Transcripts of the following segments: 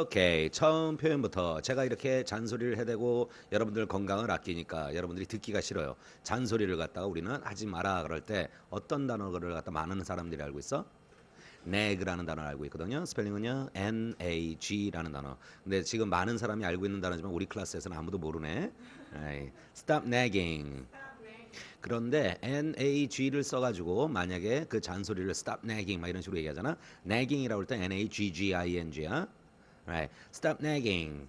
오케이 처음 표현부터 제가 이렇게 잔소리를 해대고 여러분들 건강을 아끼니까 여러분들이 듣기가 싫어요. 잔소리를 갖다가 우리는 하지 마라 그럴 때 어떤 단어를 갖다 많은 사람들이 알고 있어? nag라는 단어를 알고 있거든요. 스펠링은요 n-a-g라는 단어. 근데 지금 많은 사람이 알고 있는 단어지만 우리 클래스에서는 아무도 모르네. 에이, stop nagging. 그런데 nag를 써가지고 만약에 그 잔소리를 stop nagging 막 이런 식으로 얘기하잖아. Nagging이라고 할 때 n-a-g-g-i-n-g야 right. stop nagging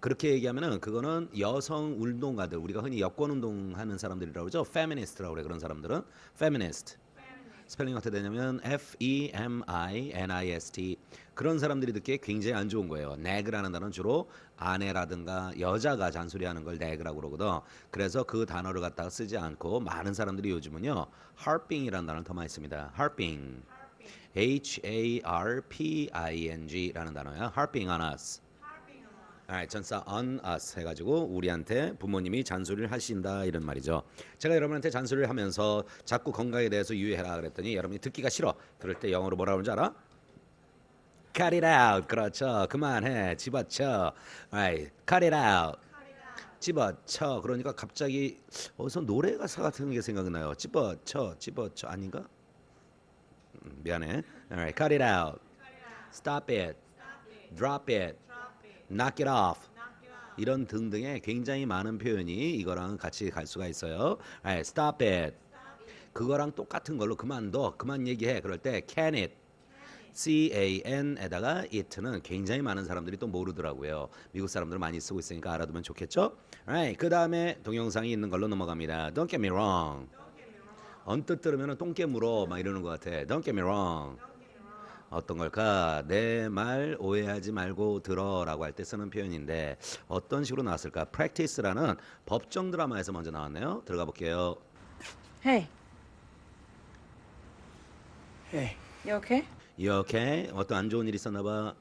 그렇게 얘기하면은 그거는 여성 운동가들 우리가 흔히 여권 운동하는 사람들이라고 그러죠 feminist라고 그래 그런 사람들은 feminist 스펠링 어떻게 되냐면 F E M I N I S T 그런 사람들이 듣기에 굉장히 안 좋은 거예요. nag라는 단어는 주로 아내라든가 여자가 잔소리하는 걸 nag라고 그러거든. 그래서 그 단어를 갖다가 쓰지 않고 많은 사람들이 요즘은요 harping이라는 단어를 더 많이 씁니다. harping H A R P I N G라는 단어야. harping on us. Alright, 전사 on us 해가지고 우리한테 부모님이 잔소리를 하신다 이런 말이죠. 제가 여러분한테 잔소리를 하면서 자꾸 건강에 대해서 유의해라 그랬더니 여러분이 듣기가 싫어. 그럴 때 영어로 뭐라 그러는지 알아? Cut it out. 그렇죠. 그만해. 집어쳐. Alright, cut it out. 집어쳐. 그러니까 갑자기 어디서 노래 가사 같은 게 생각나요. 집어쳐, 집어쳐 아닌가? 음, 미안해. Alright, cut it out. Stop it. Drop it. knock it off. 이런 등등의 굉장히 많은 표현이 이거랑 같이 갈 수가 있어요. Alright, stop it. 그거랑 똑같은 걸로 그만둬, 그만 얘기해. 그럴 때 can it. C-A-N에다가 it는 굉장히 많은 사람들이 또 모르더라고요. 미국 사람들 많이 쓰고 있으니까 알아두면 좋겠죠? Alright, 그 다음에 동영상이 있는 걸로 넘어갑니다. Don't get me wrong. 언뜻 들으면 똥개 물어 막 이러는 것 같아. Don't get me wrong. 어떤 걸까? 내 말 오해하지 말고 들어라고 할 때 쓰는 표현인데 어떤 식으로 나왔을까? practice라는 법정 드라마에서 먼저 나왔네요. 들어가 볼게요. Hey, Hey, you okay? You okay? 어떤 안 좋은 일 있었나 봐.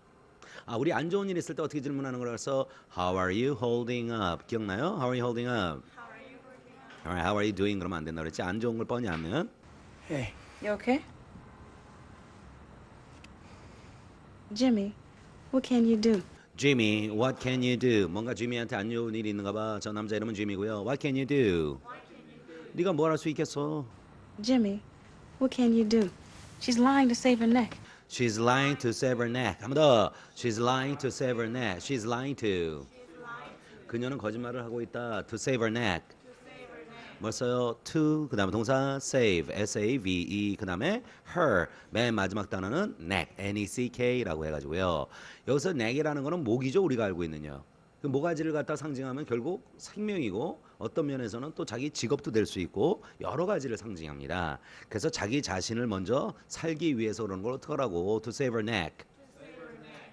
아, 우리 안 좋은 일 있을 때 어떻게 질문하는 거라서 How are you holding up? 기억나요? How are you holding up? Alright, how are you doing? 그러면 안 된다 그랬지. 안 좋은 걸 뻔히 하면 hey, You okay? Jimmy, what can you do? Jimmy, what can you do? 뭔가 지미한테 안 좋은 일이 있는가 봐. 저 남자 이름은 지미고요. What can you do? 네가 뭘 할 수 있겠어? Jimmy, what can you do? She's lying to save her neck. She's lying to save her neck. 한번 더. She's lying to save her neck. She's lying to. 그녀는 거짓말을 하고 있다. To save her neck. 뭘 써요? To 그다음에 동사 save S A V E 그다음에 her 맨 마지막 단어는 neck N E C K라고 해 가지고요. 여기서 neck이라는 거는 목이죠 우리가 알고 있는요. 그 모가지를 갖다 상징하면 결국 생명이고 어떤 면에서는 또 자기 직업도 될 수 있고 여러 가지를 상징합니다. 그래서 자기 자신을 먼저 살기 위해서 그러는 걸 어떡하라고 to save her neck.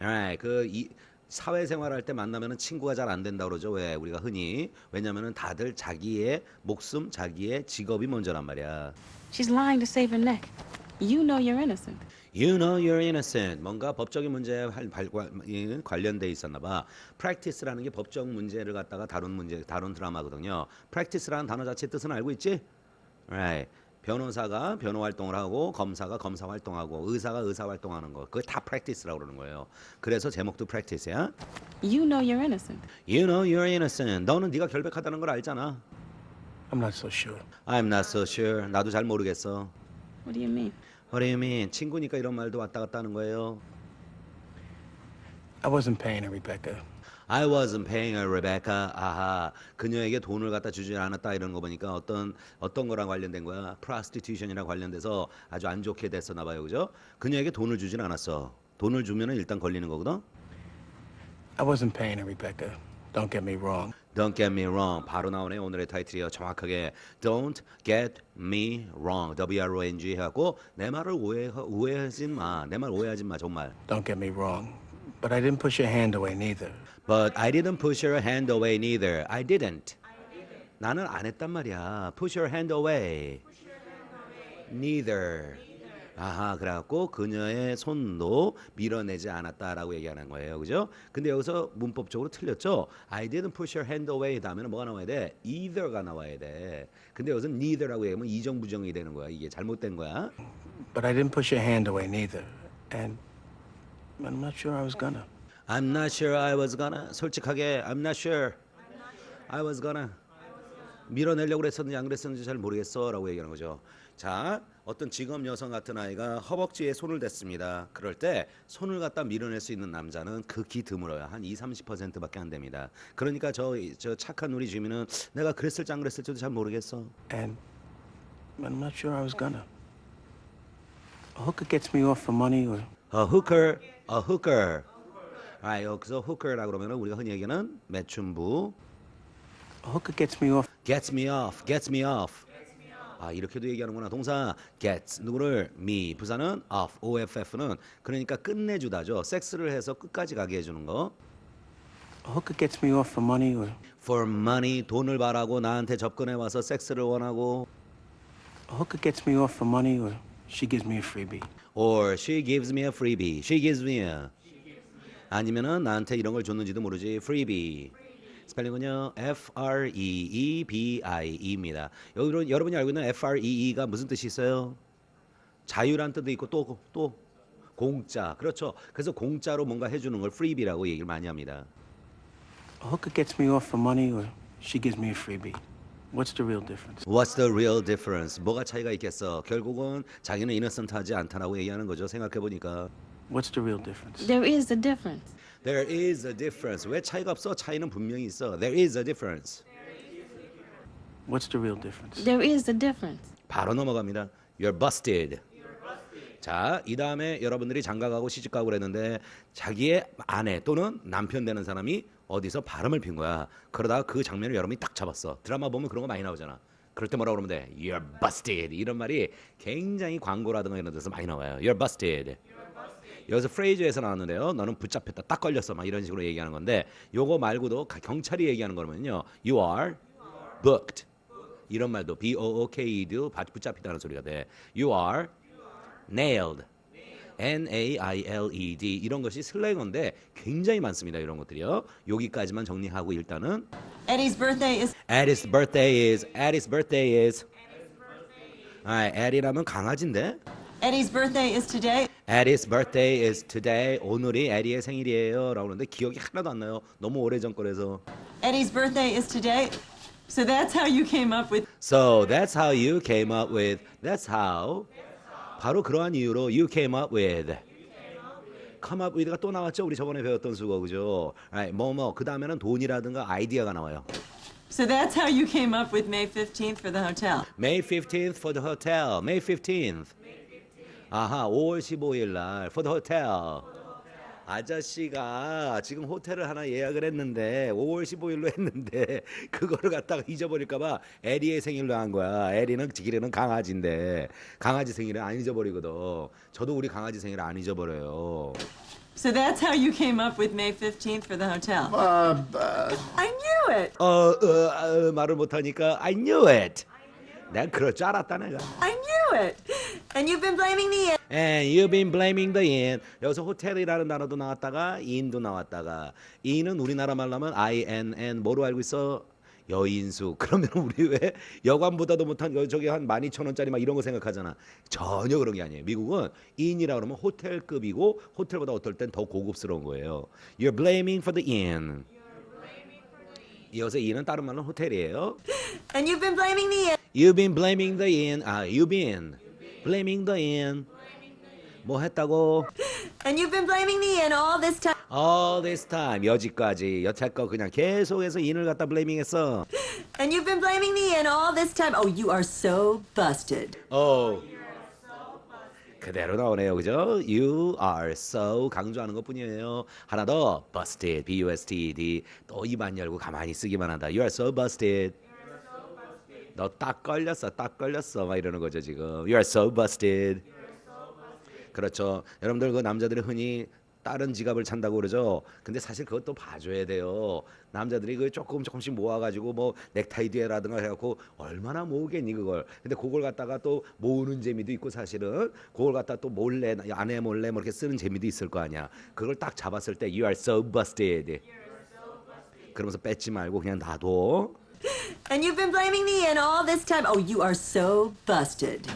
Alright, 그 이, 사회생활할 때 만나면은 친구가 잘 안 된다 그러죠. 왜 우리가 흔히 왜냐면은 다들 자기의 목숨, 자기의 직업이 먼저란 말이야. She's lying to save her neck. You know you're innocent. You know you're innocent. 뭔가 법적인 문제에 관련돼 있었나 봐. practice라는 게 법적 문제를 갖다가 다룬 문제, 다룬 드라마거든요. practice라는 단어 자체 뜻은 알고 있지? Right. 변호사가 변호 활동을 하고 검사가 검사 활동하고 의사가 의사 활동하는 거. 그게 다 practice라고 그러는 거예요. 그래서 제목도 practice야. You know you're innocent. You know you're innocent. 너는 네가 결백하다는 걸 알잖아. I'm not so sure. I'm not so sure. 나도 잘 모르겠어. What do you mean? What do you mean? 친구니까 이런 말도 왔다 갔다 하는 거예요. I wasn't paying her, Rebecca. I wasn't paying her, Rebecca. 아하, 그녀에게 돈을 갖다 주지 않았다 이런 거 보니까 어떤 어떤 거랑 관련된 거야? prostitution이랑 관련돼서 아주 안 좋게 됐었나 봐요, 그죠? 그녀에게 돈을 주진 않았어. 돈을 주면은 일단 걸리는 거거든. I wasn't paying her, Rebecca. Don't get me wrong. Don't get me wrong. 바로 나오네 오늘의 타이틀이요. 정확하게 Don't get me wrong. W-R-O-N-G 해갖고 내 말을 오해 오해하지 마. 내 말 오해하지 마 정말. Don't get me wrong. But I didn't push your hand away neither. But I didn't push her hand away neither. I didn't. 나는 안 했단 말이야. Push her hand away. Neither. 아하, 그래갖고 그녀의 손도 밀어내지 않았다라고 얘기하는 거예요. 그죠? 근데 여기서 문법적으로 틀렸죠? I didn't push her hand away 다음에는 뭐가 나와야 돼? either가 나와야 돼. 근데 여기서 neither라고 얘기하면 이정부정이 되는 거야. 이게 잘못된 거야. But I didn't push your hand away neither. And I'm not sure I was gonna. I'm not sure I was gonna. 솔직하게 I'm not sure I was gonna. 밀어내려고 그랬었는지 안 그랬었는지 잘 모르겠어라고 얘기하는 거죠. 자, 어떤 직업 여성 같은 아이가 허벅지에 손을 댔습니다. 그럴 때 손을 갖다 밀어낼 수 있는 남자는 극히 드물어요. 한 2, 30%밖에 안 됩니다. 그러니까 저, 저 착한 우리 주민은 내가 그랬을지 안 그랬을지도 잘 모르겠어. And I'm not sure I was gonna. A hooker gets me off for money or A hooker, a hooker. 아, 여기서 hooker라고 그러면 우리가 흔히 얘기하는 매춘부. hooker gets me off gets me off, gets me off. 아 이렇게도 얘기하는구나. 동사 gets 누구를 me 부사는 off, off는 그러니까 끝내주다죠. 섹스를 해서 끝까지 가게 해주는 거. hooker gets me off for money or For money 돈을 바라고 나한테 접근해 와서 섹스를 원하고 hooker gets me off for money or she gives me a freebie. or she gives me a freebie. She gives me a 아니면은 나한테 이런 걸 줬는지도 모르지. freebie. 스펠링은요 F R E E B I E입니다. 여러분 여러분이 알고 있는 F R E E가 무슨 뜻이 있어요? 자유란 뜻도 있고 또또 공짜. 그렇죠. 그래서 공짜로 뭔가 해주는 걸 freebie라고 얘기를 많이 합니다. A hooker gets me off for money or she gives me a freebie. What's the real difference? What's the real difference? 뭐가 차이가 있겠어? 결국은 자기는 innocent하지 않다라고 얘기하는 거죠. 생각해 보니까. What's the real difference? There is a difference. There is a difference. 왜 차이가 없어? 차이는 분명히 있어. There is a difference. What's the real difference? There is a difference. 바로 넘어갑니다. You're busted. 자, 이 다음에 여러분들이 장가가고 시집가고 그랬는데 자기의 아내 또는 남편 되는 사람이 어디서 바람을 핀 거야. 그러다가 그 장면을 여러분이 딱 잡았어. 드라마 보면 그런 거 많이 나오잖아. 그럴 때 뭐라 그러면 돼? You're busted. 이런 말이 굉장히 광고라든가 이런 데서 많이 나와요. You're busted. 여기서 프레이즈에서 나왔는데요. 너는 붙잡혔다. 딱 걸렸어. 막 이런 식으로 얘기하는 건데 요거 말고도 가- 경찰이 얘기하는 거면요. You are booked. 이런 말도 B O O K E도 바- 붙잡히다는 소리가 돼. You are nailed. N A I L E D 이런 것이 슬랭어인데 굉장히 많습니다. 이런 것들이요. 여기까지만 정리하고 일단은 Eddie's birthday is Addie's birthday is Addie's birthday is 아, Addie라면 강아지인데 Eddie's birthday is today. Addie's birthday is today. 오늘이 에디의 생일이에요. 라고 그러는데 기억이 하나도 안 나요. 너무 오래전 거라서. Eddie's birthday is today. So that's how you came up with So that's how you came up with. That's how. 바로 그러한 이유로 you came up with. come up with가 또 나왔죠. 우리 저번에 배웠던 수거 그죠? Right. 뭐뭐 그 다음에는 돈이라든가 아이디어가 나와요. So that's how you came up with May 15th for the hotel. May 15th for the hotel. May 15th. 아하, 5월 15일 날 for the hotel. 아저씨가 지금 호텔을 하나 예약을 했는데 5월 15일로 했는데 그거를 갖다가 잊어버릴까봐 에리의 생일로 한 거야. 에리는 지기르는 강아지인데 강아지 생일은 안 잊어버리거든. 저도 우리 강아지 생일 안 잊어버려요. So that's how you came up with May 15th for the hotel. Uh, uh, I knew it. 어, 어, 어, 말을 못하니까 I knew it. 난 그럴 줄 알았다 내가. I knew it. And you've been blaming the And you've been blaming the inn. 여기서 호텔이라는 단어도 나왔다가 in도 나왔다가 in은 우리나라 말로 하면 INN 뭐로 알고 있어? 여인수. 그러면 우리 왜 여관보다도 못한 여- 저기 한 12,000원짜리 막 이런 거 생각하잖아. 전혀 그런 게 아니에요. 미국은 in이라 그러면 호텔급이고 호텔보다 어떨 땐 더 고급스러운 거예요. You're blaming for the inn. 여기서 in은 다른 말로 호텔이에요. and you've been blaming the You've been blaming the inn. 아, you've been blaming the inn. 뭐 했다고? and you've been blaming the inn all this time. All this time 여지까지 여태껏 그냥 계속해서 인을 갖다 블레이밍했어. And you've been blaming the inn all this time. Oh, you are so busted. 어. 그대로 나오네요, 그죠? You are so 강조하는 것 뿐이에요. 하나 더 busted, b-u-s-t-e-d 또 입안 열고 가만히 쓰기만 한다. You are so busted. 너 딱 걸렸어, 딱 걸렸어, 막 이러는 거죠 지금. You are so busted. 그렇죠. 여러분들 그 남자들이 흔히 다른 지갑을 찬다고 그러죠. 근데 사실 그것도 봐줘야 돼요. 남자들이 그 조금 조금씩 모아가지고 뭐 넥타이 뒤에라든가 해갖고 얼마나 모으겠니 그걸. 근데 그걸 갖다가 또 모으는 재미도 있고 사실은 그걸 갖다 또 몰래 아내 몰래 뭐 이렇게 쓰는 재미도 있을 거 아니야. 그걸 딱 잡았을 때 you are so busted. 그러면서 뺏지 말고 그냥 놔둬. And you've been blaming the inn all this time. Oh, you are so busted.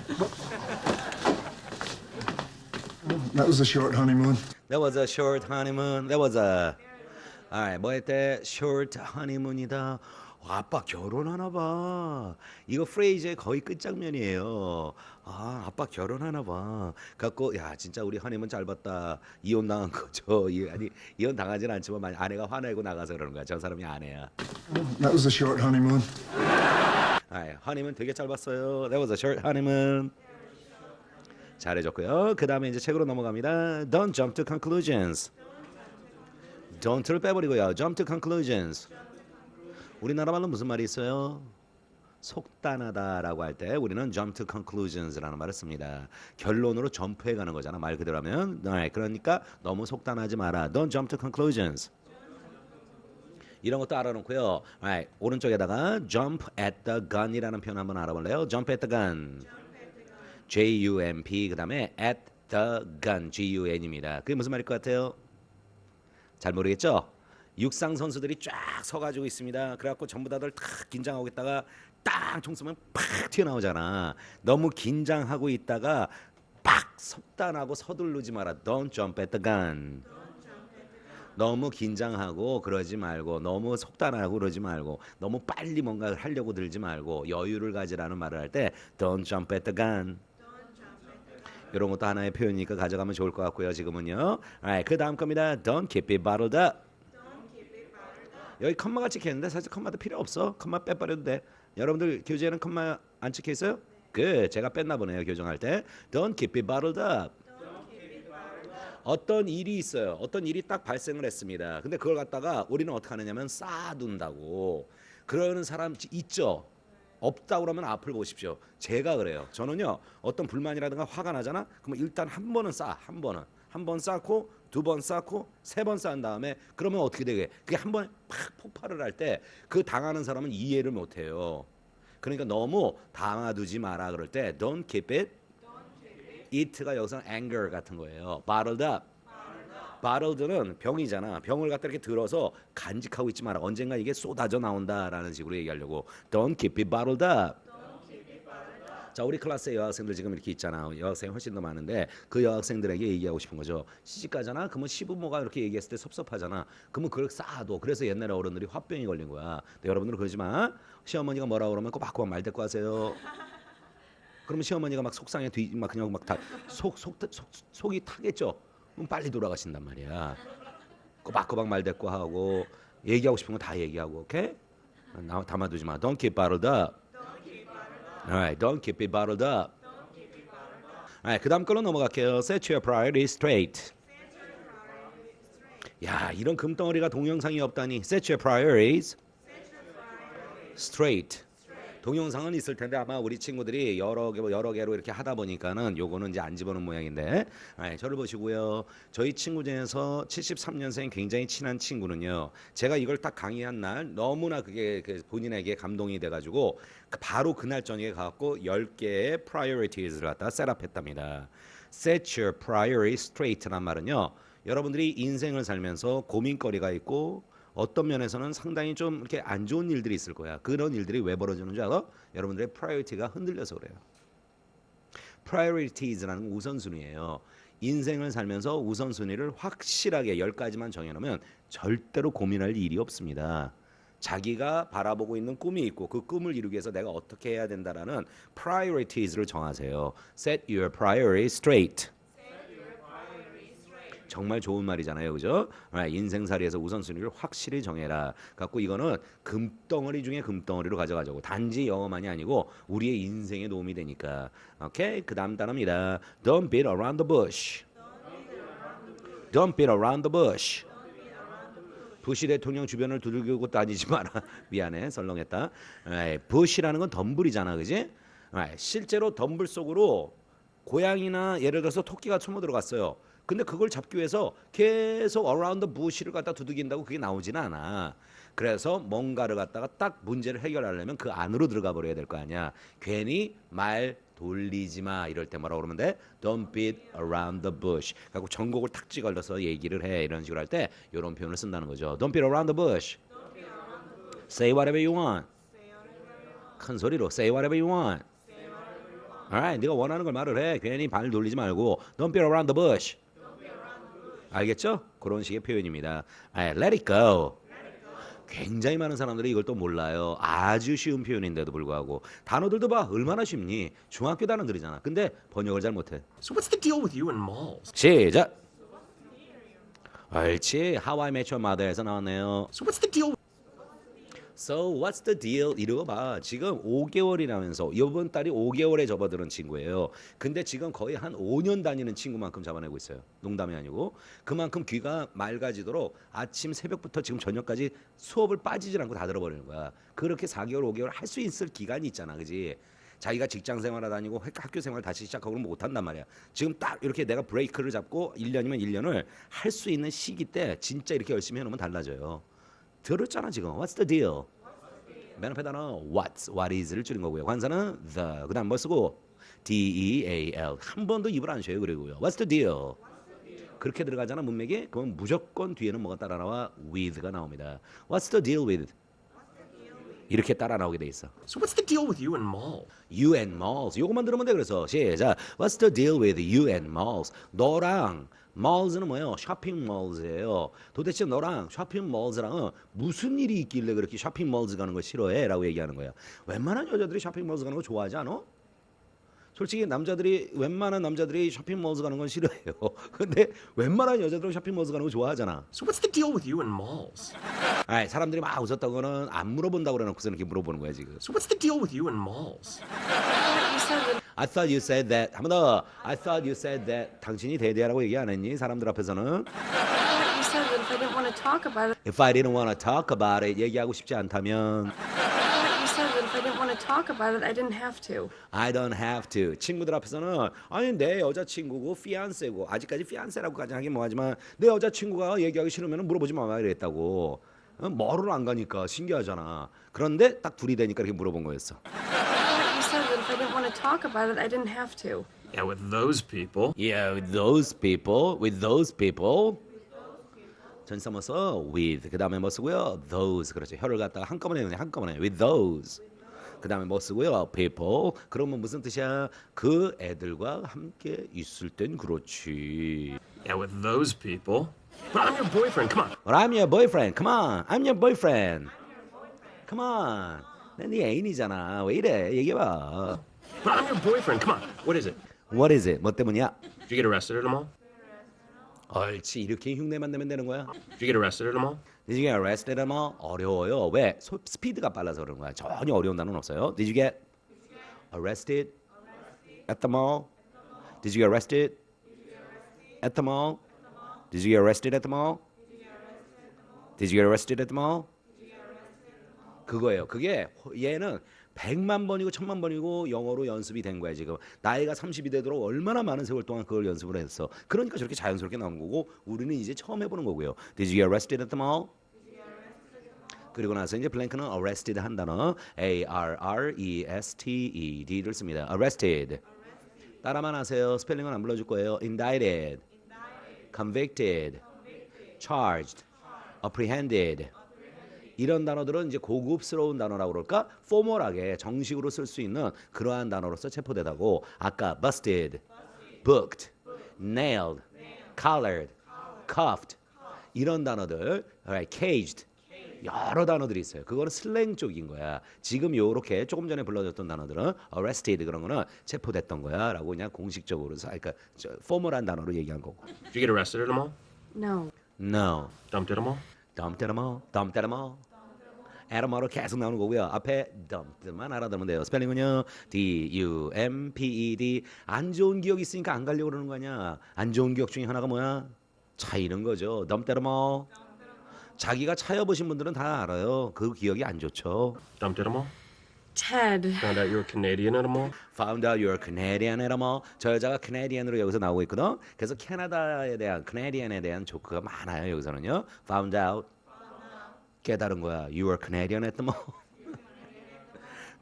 That was a short honeymoon. That was a short honeymoon. That was a Alright, 뭐 했대? short honeymoon이다. 와, 아빠 결혼하나 봐. 이거 프레이즈의 거의 끝장면이에요. 아, 아빠 결혼하나 봐. 갖고 야, 진짜 우리 허니문 짧았다. 이혼 당한 거죠. 이, 아니 이혼 당하진 않지만 아내가 화내고 나가서 그러는 거야. 저 사람이 아내야. That was a short honeymoon. 아, 허니문 되게 짧았어요. That was a short honeymoon. 잘해줬고요. 그 다음에 이제 책으로 넘어갑니다. Don't jump to conclusions. Don't를 빼버리고요. Jump to conclusions. 우리나라 말로 무슨 말이 있어요? 속단하다라고 할 때 우리는 jump to conclusions라는 말을 씁니다. 결론으로 점프해 가는 거잖아. 말 그대로 하면. 네, 그러니까 너무 속단하지 마라. Don't jump to conclusions. 이런 것도 알아놓고요. Right, 오른쪽에다가 jump at the gun이라는 표현 한번 알아볼래요? jump at the gun. J U M P 그다음에 at the gun G U N입니다. 그게 무슨 말일 것 같아요? 잘 모르겠죠? 육상 선수들이 쫙 서가지고 있습니다. 그래갖고 전부 다들 탁 긴장하고 있다가 딱총 쏘면 팍 튀어나오잖아. 너무 긴장하고 있다가 팍 속단하고 서두르지 마라. Don't jump at the gun. 너무 긴장하고 그러지 말고 너무 속단하고 그러지 말고 너무 빨리 뭔가 하려고 들지 말고 여유를 가지라는 말을 할 때 don't jump at the gun. 이런 것도 하나의 표현이니까 가져가면 좋을 것 같고요. 지금은요. 그 다음 겁니다. Don't keep it bottled up. 여기 컴마가 찍혀 있는데 사실 컴마도 필요 없어. 컴마 빼버려도 돼. 여러분들 교재에는 컴마 안 찍혀 있어요? 그 제가 뺐나 보네요. 교정할 때. Don't keep it bottled up. 어떤 일이 있어요. 어떤 일이 딱 발생을 했습니다. 근데 그걸 갖다가 우리는 어떻게 하느냐면 쌓아둔다고. 그러는 사람 있죠. 없다 그러면 앞을 보십시오. 제가 그래요. 저는요 어떤 불만이라든가 화가 나잖아. 그러면 일단 한 번은 쌓아. 한 번은 한 번 쌓고 두 번 쌓고 세 번 쌓은 다음에 그러면 어떻게 되게? 그게 한 번에 팍 폭발을 할 때 그 당하는 사람은 이해를 못 해요. 그러니까 너무 담아두지 마라 그럴 때 don't keep it. it가 여기서 anger 같은 거예요. bottled up. 바럴드는 병이잖아. 병을 갖다 이렇게 들어서 간직하고 있지 마라. 언젠가 이게 쏟아져 나온다라는 식으로 얘기하려고 Don't keep it bottled up. 자 우리 클래스의 여학생들 지금 이렇게 있잖아. 여학생이 훨씬 더 많은데 그 여학생들에게 얘기하고 싶은 거죠. 시집 가잖아. 그러면 시부모가 이렇게 얘기했을 때 섭섭하잖아. 그러면 그걸 쌓아둬. 그래서 옛날에 어른들이 화병이 걸린 거야. 근데 여러분들은 그러지 마. 시어머니가 뭐라 그러면 꼬박꼬박 말 대꾸 하세요. 그러면 시어머니가 막 속상해 뒤막 그냥 막 다 속 속속 속이 타겠죠. 그럼 빨리 돌아가신단 말이야. 꼬박꼬박 말 대꾸 하고 얘기하고 싶은 거 다 얘기하고 오케이? 나 담아두지 마. Don't keep bottled up. Alright, don't keep it bottled up. Alright, 그다음 걸로 넘어갈게요. Set your priorities straight. 야, 이런 금덩어리가 동영상이 없다니. Set your priorities straight. 동영상은 있을 텐데 아마 우리 친구들이 여러 개 여러 개로 이렇게 하다 보니까는 요거는 이제 안 집어넣은 모양인데 아, 저를 보시고요. 저희 친구 중에서 73년생 굉장히 친한 친구는요. 제가 이걸 딱 강의한 날 너무나 그게 그 본인에게 감동이 돼가지고 그 바로 그날 저녁에 가갖고 10개의 priorities를 갖다 셋업했답니다. Set your priorities straight란 말은요. 여러분들이 인생을 살면서 고민거리가 있고 어떤 면에서는 상당히 좀 이렇게 안 좋은 일들이 있을 거야. 그런 일들이 왜 벌어지는 줄 알아? 여러분들의 프라이어티가 흔들려서 그래요. 건 우선순위예요. 인생을 살면서 우선순위를 확실하게 열 가지만 정해놓으면 절대로 고민할 일이 없습니다. 자기가 바라보고 있는 꿈이 있고 그 꿈을 이루기 위해서 내가 어떻게 해야 된다라는 priorities를 정하세요. Set your priorities straight. 정말 좋은 말이잖아요, 그죠? 인생살이에서 우선순위를 확실히 정해라. 갖고 이거는 금덩어리 중에 금덩어리로 가져가자고. 단지 영어만이 아니고 우리의 인생에 도움이 되니까. 오케이, 그 다음 단어입니다. Don't beat around the bush. Don't beat around the bush. 부시 대통령 주변을 두들기고 다니지 마라. 미안해, 설렁했다. Alright, 부시라는 건 덤불이잖아, 그지? 실제로 덤불 속으로 고양이나 예를 들어서 토끼가 숨어 들어갔어요. 근데 그걸 잡기 위해서 계속 the bush를 갖다 두들긴다고 그게 나오지는 않아. 그래서 뭔가를 갖다가 딱 문제를 해결하려면 그 안으로 들어가 버려야 될 거 아니야. 괜히 말 돌리지 마 이럴 때 뭐라고 그러면 돼? Don't beat around the bush. 갖고 전곡을 탁 찍어서 얘기를 해 이런 식으로 할 때 이런 표현을 쓴다는 거죠. Don't beat around the bush. Say whatever you want. 큰 소리로 say whatever you want. Alright, 네가 원하는 걸 말을 해. 괜히 발 돌리지 말고 Don't be around the bush. 알겠죠? 그런 식의 표현입니다. Alright, let it go. 굉장히 많은 사람들이 이걸 또 몰라요. 아주 쉬운 표현인데도 불구하고 단어들도 봐 얼마나 쉽니? 중학교 단어들이잖아. 근데 번역을 잘 못해. So what's the deal with you and malls? 시작. 옳지. How I Met Your Mother에서 나왔네요. So what's the deal? So what's the deal? 이러고 봐. 지금 5개월이라면서 이번 달이 5개월에 접어드는 친구예요. 근데 지금 거의 한 5년 다니는 친구만큼 잡아내고 있어요. 농담이 아니고 그만큼 귀가 맑아지도록 아침 새벽부터 지금 저녁까지 수업을 빠지질 않고 다 들어버리는 거야. 그렇게 4개월, 5개월 할 수 있을 기간이 있잖아, 그지? 자기가 직장 생활 다니고 학- 학교 생활 다시 시작하고 그러면 못 한단 말이야. 지금 딱 이렇게 내가 브레이크를 잡고 1년이면 1년을 할 수 있는 시기 때 진짜 이렇게 열심히 해놓으면 달라져요. 들었잖아 지금. What's the deal? 맨 앞에 단어 what, what is를 줄인 거고요. 관사는 the. 그다음 뭐 쓰고 D E A L. 한 번도 입을 안 쉬어요. 그리고요. What's the deal? 그렇게 들어가잖아 문맥이. 그럼 무조건 뒤에는 뭐가 따라 나와? with가 나옵니다. What's the deal with? 이렇게 따라 나오게 돼 있어. So what's the deal with you and malls? You and malls. 요것만 들으면 돼. 그래서 시작. What's the deal with you and malls? 너랑 malls는 뭐예요? 쇼핑 malls,예요. 도대체 너랑 쇼핑 malls랑은 무슨 일이 있길래 그렇게 쇼핑 malls 가는 거 싫어해?라고 얘기하는 거야. 웬만한 여자들이 쇼핑 malls 가는 거 좋아하지 않아? 솔직히 남자들이 웬만한 남자들이 쇼핑 malls 가는 건 싫어해요. 근데 웬만한 여자들은 쇼핑 malls 가는 거 좋아하잖아. So what's the deal with you and malls? 아이, 사람들이 막 웃었다고는 안 물어본다고 그래놓고서 이렇게 물어보는 거야 지금. So what's the deal with you and malls? I thought you said that. 한번 더. I thought you said that. 당신이 대대하라고 얘기 안 했니? 사람들 앞에서는. you said that if I didn't want to talk about it, If I didn't want to talk about it, 얘기하고 싶지 않다면 you said that if I didn't want to talk about it, I didn't have to. I don't have to. 친구들 앞에서는 아니 내 여자친구고 fiance고 아직까지 fiance라고까지 하긴 뭐하지만 내 여자친구가 얘기하기 싫으면 물어보지 마 이랬다고. 어, 멀을 안 가니까 신기하잖아. 그런데 딱 둘이 되니까 이렇게 물어본 거였어. You said that if I didn't want to talk about it, I didn't have to. Yeah, with those people. Yeah, with those people, with those people. 전사 뭐 써? with. 그 다음에 뭐 쓰고요? those. 그렇죠. 혀를 갖다가 한꺼번에 그냥 한꺼번에 with those. 그 다음에 뭐 쓰고요? people. 그러면 무슨 뜻이야? 그 애들과 함께 있을 땐 그렇지. Yeah, with those people. But I'm your boyfriend. Come on. Well, I'm your boyfriend. Come on. I'm your boyfriend. Come on. 난네 애인이잖아. 왜 이래? 얘기해봐. But I'm your boyfriend. Come on. What is it? What is it? 뭐 때문이야? Did you get arrested at a mall? 옳지. 이렇게 흉내만 내면 되는 거야. Did you get arrested at a mall? Did you get arrested? 뭐 어려워요. 왜? 소, 스피드가 빨라서 그런 거야. 전혀 어려운 단어는 없어요. Did you get arrested at the mall? Did you get arrested at the mall? Did you get arrested at the mall? Did you get arrested at the mall? 그거예요. 그게 얘는 100만 번이고 1000만 번이고 영어로 연습이 된 거야 지금. 나이가 30이 되도록 얼마나 많은 세월 동안 그걸 연습을 했어. 그러니까 저렇게 자연스럽게 나오는 거고 우리는 이제 처음 해보는 거고요. Did you get arrested at the mall? 그리고 나서 이제 블랭크는 arrested 한 단어. A R R E S T E D를 씁니다. Arrested. 따라만 하세요. 스펠링은 안 불러줄 거예요. Indicted. Convicted. Charged. Apprehended 이런 단어들은 이제 고급스러운 단어라고 그럴까? 포멀하게 정식으로 쓸 수 있는 그러한 단어로서 체포되다고 아까 busted, booked, nailed, collared, cuffed 이런 단어들, alright, caged 여러 단어들이 있어요. 그거는 슬랭 쪽인 거야. 지금 요렇게 조금 전에 불러줬던 단어들은 arrested 그런 거는 체포됐던 거야라고 그냥 공식적으로 사- 그러니까 저, 포멀한 단어로 얘기한 거고. Did you get arrested at a mall? No. No. Dumped at a mall? 덤테르머, 덤테르머. 에르머로 계속 나오는 거고요. 앞에 덤만 알아들으면 돼요. 스펠링은요. D U M P E D. 안 좋은 기억 있으니까 안 가려고 그러는 거 아니야. 안 좋은 기억 중에 하나가 뭐야? 차이는 거죠. 덤테르머. 자기가 차여 보신 분들은 다 알아요. 그 기억이 안 좋죠. Dumped at a mall? Ted. Found out you were Canadian at a mall? Found out you're Canadian 에르머. 저 여자가 Canadian으로 여기서 나오고 있거든. 그래서 캐나다에 대한 Canadian에 대한 조크가 많아요. 여기서는요. Found out. 깨달은 거야. You are Canadian at the mall.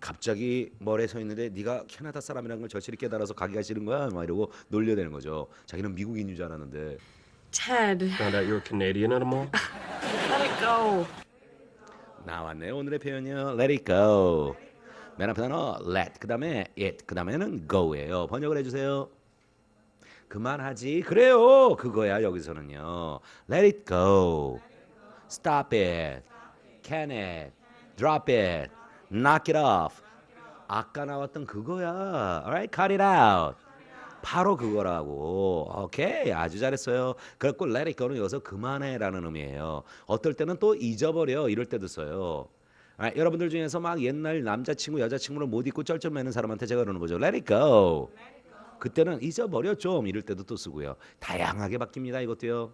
갑자기 머리에 서 있는데 네가 캐나다 사람이라는 걸 절실히 깨달아서 가기가 싫은 거야. 막 이러고 놀려대는 거죠. 자기는 미국인인 줄 알았는데. Ted. Found out you were Canadian at a mall? Let it go. 나왔네요. 오늘의 표현이요. Let it go. 맨 앞에 단어 let 그다음에 it 그다음에는 go예요. 번역을 해주세요. 그만하지. 그래요. 그거야 여기서는요. Let it go. Stop it. Can it. Drop it. Knock it off. 아까 나왔던 그거야. Alright, cut it out. 바로 그거라고. 오케이, 아주 잘했어요. 그래갖고 let it go는 여기서 그만해라는 의미예요. 어떨 때는 또 잊어버려 이럴 때도 써요. 아, 여러분들 중에서 막 옛날 남자친구 여자친구를 못 잊고 쩔쩔매는 사람한테 제가 그러는 거죠. Let it go. 그때는 잊어버려 좀 이럴 때도 또 쓰고요. 다양하게 바뀝니다 이것도요.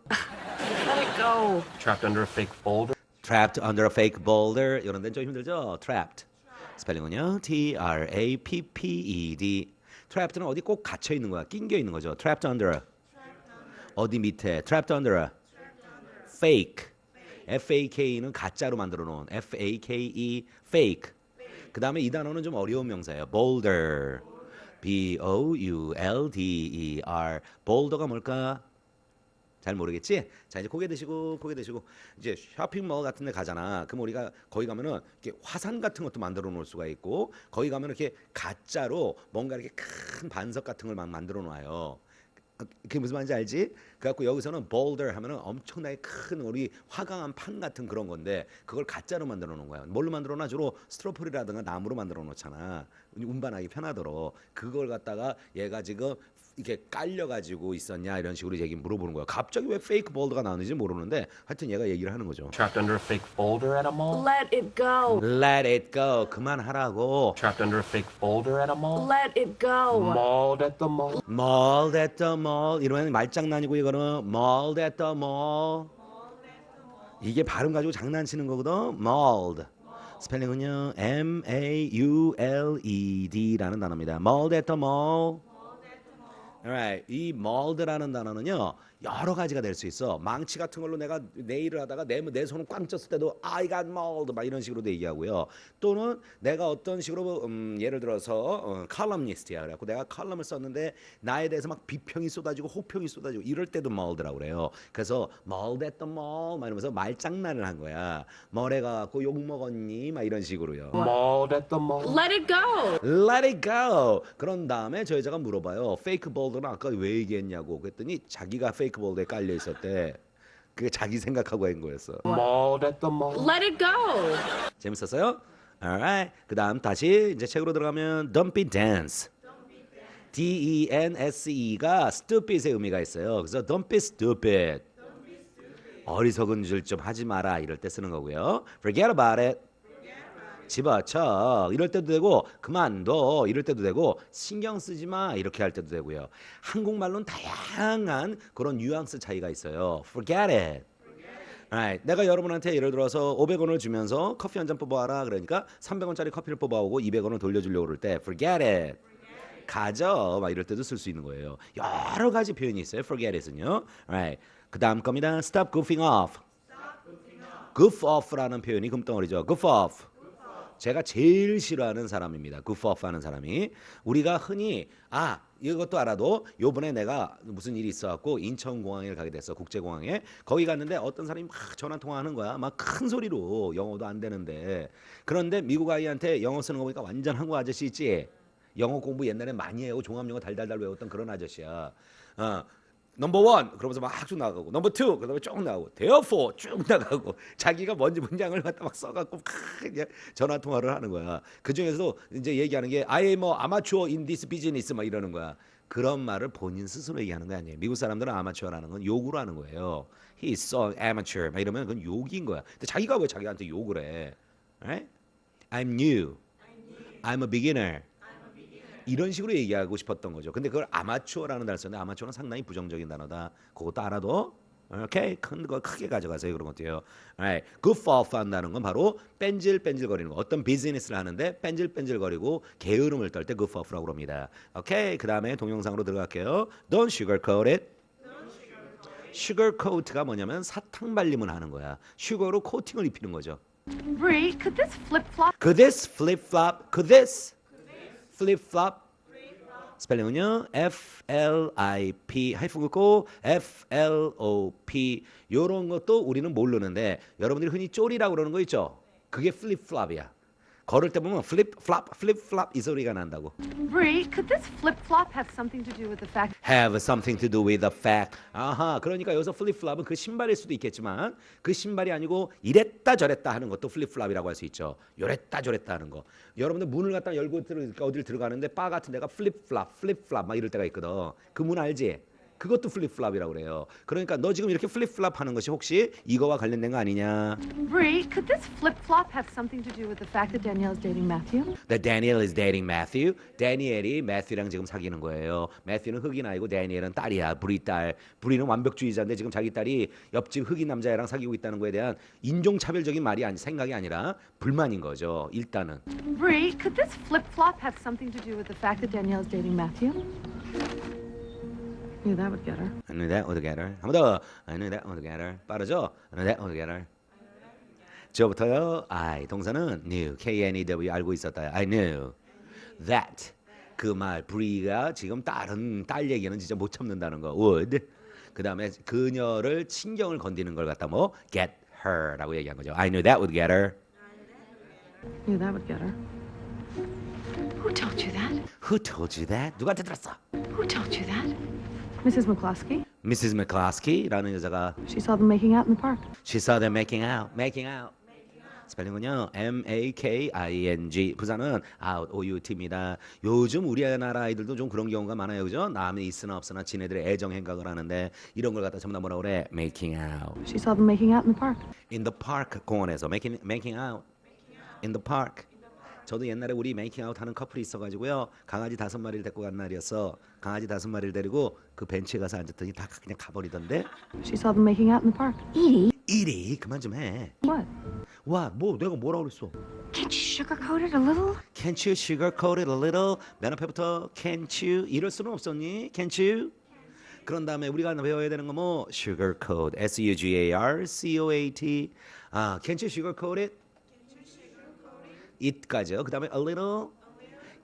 Let it go. Trapped under a fake boulder. Trapped under a fake boulder 이런 데는 좀 힘들죠. Trapped 스펠링은요. T R A P P E D. Trapped는 어디 꼭 갇혀 있는 거야. 낑겨 있는 거죠. Trapped under a. 어디 밑에. Trapped under a. Fake. F A K는 가짜로 만들어 놓은 F A K E fake. 그 다음에 이 단어는 좀 어려운 명사예요. boulder. B O U L D E R. boulder가 뭘까? 잘 모르겠지? 자 이제 고개 드시고 고개 드시고 이제 쇼핑몰 같은 데 가잖아. 그럼 우리가 거기 가면은 이렇게 화산 같은 것도 만들어 놓을 수가 있고 거기 가면 이렇게 가짜로 뭔가 이렇게 큰 반석 같은 걸 막 만들어 놔요. 그게 무슨 말인지 알지? 그래갖고 여기서는 boulder 하면은 엄청나게 큰 우리 화강한 판 같은 그런 건데 그걸 가짜로 만들어 놓은 거야. 뭘로 만들어 놔? 주로 스트로폴이라든가 나무로 만들어 놓잖아. 운반하기 편하도록 그걸 갖다가 얘가 지금 이렇게 깔려가지고 있었냐 이런 식으로 얘기 물어보는 거야. 갑자기 왜 페이크 볼드가 나오는지 모르는데 하여튼 얘가 얘기를 하는 거죠. Trapped under a fake boulder at a mall. Let it go. Let it go. 그만하라고. Trapped under a fake boulder at a mall. Let it go. Mauled at the mall. Mauled at the mall. 이러면 말장난이고 이거는 mauled at the mall. 이게 발음 가지고 장난치는 거거든. mauled. 스펠링은요. M A U L E D라는 단어입니다. mauled at the mall. Alright. 이 mauled라는 단어는요 여러 가지가 될 수 있어. 망치 같은 걸로 내가 네일을 하다가 내, 내 손을 꽝 쪘을 때도 I got mauled 막 이런 식으로도 얘기하고요. 또는 내가 어떤 식으로 음, 예를 들어서 어, 칼럼니스트야 그래갖고 내가 칼럼을 썼는데 나에 대해서 막 비평이 쏟아지고 호평이 쏟아지고 이럴 때도 mauled라고 그래요. 그래서 mauled at the mall 막 이러면서 말장난을 한 거야. 뭐래 가갖고 욕 먹었니? 막 이런 식으로요. Mauled at the mall. Let it go. Let it go. 그런 다음에 저 여자가 물어봐요. 페이크 볼더는 아까 왜 얘기했냐고. 그랬더니 자기가 페이크 볼더에 깔려 있었대. 그게 자기 생각하고 한 거였어. The mall. Let it go. 재밌었어요? Alright. 그다음 다시 이제 책으로 들어가면 Don't be dance. D E N S E가 stupid의 의미가 있어요. 그래서 Don't be stupid. 어리석은 줄 좀 하지 마라 이럴 때 쓰는 거고요. Forget about it. 집어쳐 이럴 때도 되고 그만둬 이럴 때도 되고 신경 쓰지 마 이렇게 할 때도 되고요. 한국말로는 다양한 그런 뉘앙스 차이가 있어요. Forget it. Right. 내가 여러분한테 예를 들어서 500원을 주면서 커피 한 잔 뽑아와라 그러니까 300원짜리 커피를 뽑아오고 200원을 돌려주려고 그럴 때 forget it. 가져 막 이럴 때도 쓸 수 있는 거예요. 여러 가지 표현이 있어요. forget it은요. Right. 그 다음 겁니다. stop goofing off. goof off라는 표현이 금덩어리죠. goof off. 제가 제일 싫어하는 사람입니다. goof off 하는 사람이. 우리가 흔히 아 이것도 알아도 요번에 내가 무슨 일이 있어갖고 인천공항에 가게 됐어. 국제공항에. 거기 갔는데 어떤 사람이 막 전화 통화하는 거야. 막 큰 소리로 영어도 안 되는데. 그런데 미국 아이한테 영어 쓰는 거 보니까 완전 한국 아저씨 있지. 영어 공부 옛날에 많이 해요. 종합영어 달달달 외웠던 그런 아저씨야. 어. 넘버 원 그러면서 막 쭉 나가고 넘버 투 그다음에 쭉 나가고 데어포 쭉 나가고 자기가 뭔지 문장을 갖다 막 써갖고 그냥 전화 통화를 하는 거야. 그 중에서도 이제 얘기하는 게 I am a amateur in this business 막 이러는 거야. 그런 말을 본인 스스로 얘기하는 거 아니에요. 미국 사람들은 아마추어라는 건 욕으로 하는 거예요. He is so amateur 막 이러면 그건 욕인 거야. 근데 자기가 왜 자기한테 욕을 해? Right? I'm new. I'm a beginner. 이런 식으로 얘기하고 싶었던 거죠. 근데 그걸 아마추어라는 단어를 썼는데 아마추어는 상당히 부정적인 단어다. 그것도 알아도 오케이 큰 거 크게 가져가세요 그런 것도요. Right. off 한다는 건 바로 뺀질뺀질거리는 거. 어떤 비즈니스를 하는데 뺀질뺀질거리고 게으름을 떨 때 goof off라고 합니다. 오케이 그 다음에 동영상으로 들어갈게요. Don't sugarcoat it. sugarcoat가 뭐냐면 사탕 발림을 하는 거야. 슈거로 코팅을 입히는 거죠. Bree, could this flip flop? Could this flip flop? Could this flip flop? 스펠링은요 F L I P 하이픈 긋고 F L O P 요런 것도 우리는 모르는데 여러분들이 흔히 쪼리라고 그러는 거 있죠? 그게 flop이야. 걸을 때 보면 flip flop flip flop 이 소리가 난다고. Bree, could this flip flop have something to do with the fact have something to do with the fact. 아하, 그러니까 여기서 플립플랍은 그 신발일 수도 있겠지만 그 신발이 아니고 이랬다 저랬다 하는 것도 플립플랍이라고 할 수 있죠. 요랬다 저랬다 하는 거. 여러분들 문을 갖다 열고 들어 어딜 들어가는데 바 같은 데가 플립플랍, 플립플랍 막 이럴 때가 있거든. 그 문 알지? 그것도 플립플랍이라고 그래요. 그러니까 너 지금 이렇게 플립플랍 하는 것이 혹시 이거와 관련된 거 아니냐? Bree, could this flip flop have something to do with the fact that Danielle is dating Matthew? That Daniel is dating Matthew. 다니엘이 매튜랑 지금 사귀는 거예요. 매튜는 흑인 아이고 다니엘은 딸이야. 브리 딸. 브리는 완벽주의자인데 지금 자기 딸이 옆집 흑인 남자애랑 사귀고 있다는 거에 대한 인종차별적인 말이 아니 생각이 아니라 불만인 거죠. 일단은. Bree, could this flip flop have something to do with the fact that Danielle is dating Matthew? Yeah, that would get her. I knew that would get her. 한 번 더. I knew that would get her. 빠르죠? I knew that would get her. 저부터요. I 동사는 knew. K-N-E-W 알고 있었다. I knew that 그 말 브리가 지금 다른 딸 얘기는 진짜 못 참는다는 거. would. 그 다음에 그녀를 친경을 건드는 걸 갖다 뭐 get her라고 얘기한 거죠. I knew that would get her. Yeah, that would get her. Who told you that? Who told you that? 누구한테 들었어? Who told you that? Mrs. McCloskey? Mrs. McCloskey라는 여자가 She saw them making out in the park. She saw them making out. Making out. 스펠링은요 M A K I N G 부사는 out O U T입니다. 요즘 우리나라 아이들도 좀 그런 경우가 많아요, 그죠? 남이 있으나 없으나 지네들의 애정 행각을 하는데 이런 걸 갖다 전부 다 뭐라 그래? Making out. She saw them making out in the park. In the park 공원에서 making making out. In the park. 저도 옛날에 우리 메이킹 아웃 하는 커플이 있어가지고요 강아지 다섯 마리를 데리고 간 날이었어 강아지 다섯 마리를 데리고 그 벤치에 가서 앉았더니 다 그냥 가버리던데 She saw them making out in the park. Edie, 이리 그만 좀 해 What? 와 뭐 내가 뭐라 그랬어 can't you sugarcoat it a little? Can't you sugarcoat it a little? 맨 앞에부터 can't you 이럴 수는 없었니? Can't you? 그런 다음에 우리가 배워야 되는 거 뭐 sugarcoat, S-U-G-A-R-C-O-A-T 아, can't you sugarcoat it? It까지요. 그 다음에 a little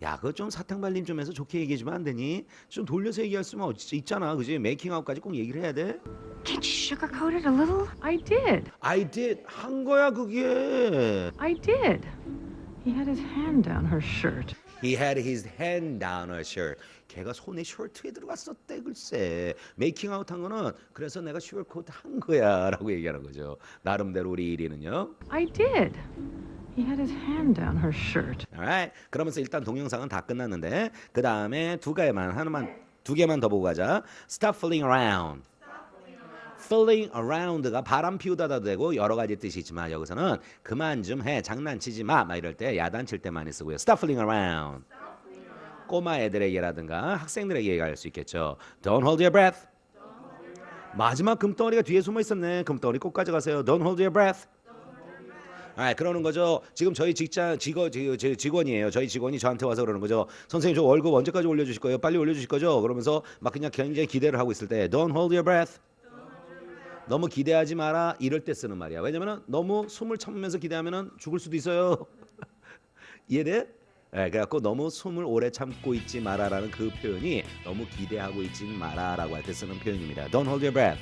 야, 그거 좀 사탕 발림 좀 해서 좋게 얘기해 주면 안 되니? 좀 돌려서 얘기할 없, 있잖아, 그지? 메이킹 아웃까지 꼭 얘기를 해야 돼? Can't you sugarcoat it a little? I did. I did 한 거야 그게. I did. He had his hand down her shirt. He had his hand down her shirt. 걔가 손에 셔츠에 들어갔었대 글쎄. 메이킹 아웃 한 거는 그래서 내가 슈어코트 한 거야라고 얘기하는 거죠. 나름대로 우리 1위는요. I did. Alright. 그러면서 일단 동영상은 다 끝났는데 그 다음에 두 개만 하나만 두 개만 더 보고 가자. Stop fooling around. Fooling around가 바람 피우다도 되고 여러 가지 뜻이 있지만 여기서는 그만 좀 해 장난치지 마 막 이럴 때 야단칠 때 많이 쓰고요. Stop fooling around. 꼬마 애들에게라든가 학생들에게 얘기할 수 있겠죠. Don't hold your breath. 마지막 금덩어리가 뒤에 숨어 있었네. 금덩어리 꼭 가져가세요. Don't hold your breath. 아, 그러는 거죠. 지금 저희 직장 직원 지- 제 직원이에요. 저희 직원이 저한테 와서 그러는 거죠. 선생님 저 월급 언제까지 올려 주실 거예요? 빨리 올려 주실 거죠? 그러면서 막 그냥 굉장히 기대를 하고 있을 때 Don't hold your breath. 너무 기대하지 마라. 이럴 때 쓰는 말이야. 왜냐면은 너무 숨을 참으면서 기대하면은 죽을 수도 있어요. 이해돼? 예, 그래갖고 너무 숨을 오래 참고 있지 마라라는 그 표현이 너무 기대하고 있지 마라라고 할 때 쓰는 표현입니다. Don't hold your breath.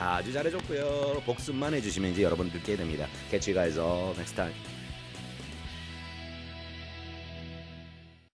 아주 잘해줬고요. 복습만 해주시면 이제 여러분 듣게 됩니다. Catch you guys all next time.